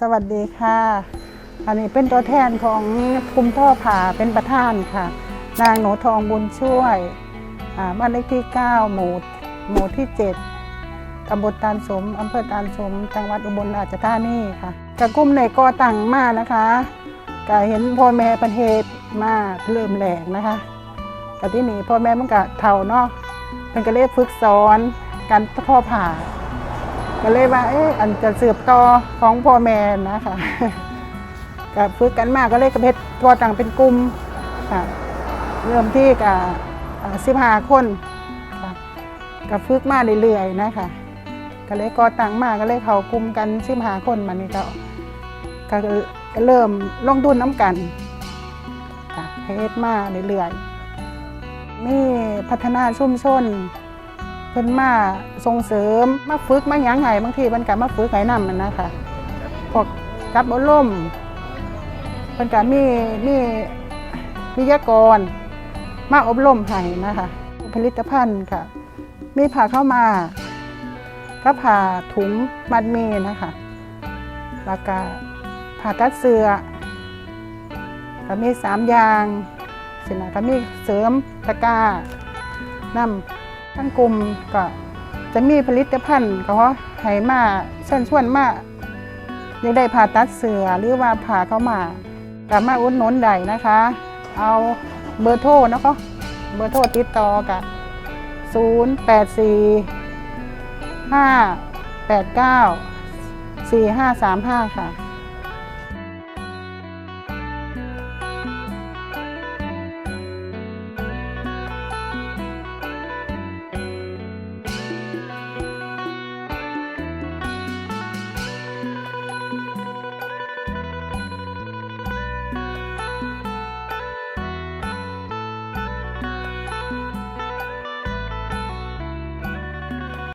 สวัสดีค่ะ อันนี้เป็นตัวแทนของกลุ่มท่อผ่าเป็นประธานค่ะ นางหนูทองบุญช่วยอ่าบ้านเลขที่ 9 หมู่หมู่ที่ 7ตำบลตาลสมอำเภอตาลสม จังหวัดอุบลราชธานีค่ะกระกุ้มในก่อตั้งมากนะคะก็เห็นพ่อแม่ประเทศมากเริ่มแหลกนะคะแต่ที่นี่พ่อแม่มันก็เท่าเนาะเป็นก็เลยฝึกสอนการท่อผ่า ก็เลยว่าเอ๊ะอันจะสืบต่อของพ่อแม่นะคะก็ฝึกกันมากก็เลยกระเพชรก่อตั้งเป็นกลุ่มค่ะเริ่มที่กับสิบห้าคนค่ะก็ฝึกมาเรื่อยๆนะคะก็เลยก่อตั้งมาก็เลยเขากลุ่มกันสิบห้าคนมานี่ก็ก็เริ่มลงทุนน้ำกันค่ะเพชรมาเรื่อยๆนี่พัฒนาชุมชน เพิ่นมาส่งเสริมมาฝึกมาหยังไงบางทีมันก็มาฝึกไห้นำมันนะคะพวกจับอารมณ์เพิ่นก็มีมีวิทยากร มาอบรมให้นะคะ ผลิตภัณฑ์ค่ะ มีผ่าเข้ามาก็ผ่าถุงมัดมีนะคะแล้วก็ผ่าตัดเสือก็มีสามอย่างสินะก็มีเสริมตะกร้านำ ทั้งกลุ่มก็จะมีผลิตภัณฑ์ก็ให้มาเชิญชวนมาอยากได้ผ่าตัดเสือหรือว่าผ่าเข้ามากับมาอุดหนุนใดนะคะ เอาเบอร์โทรนะคะเบอร์โทรติดต่อกับ0 8 4 5 8 9 4 5 3 5 ค่ะ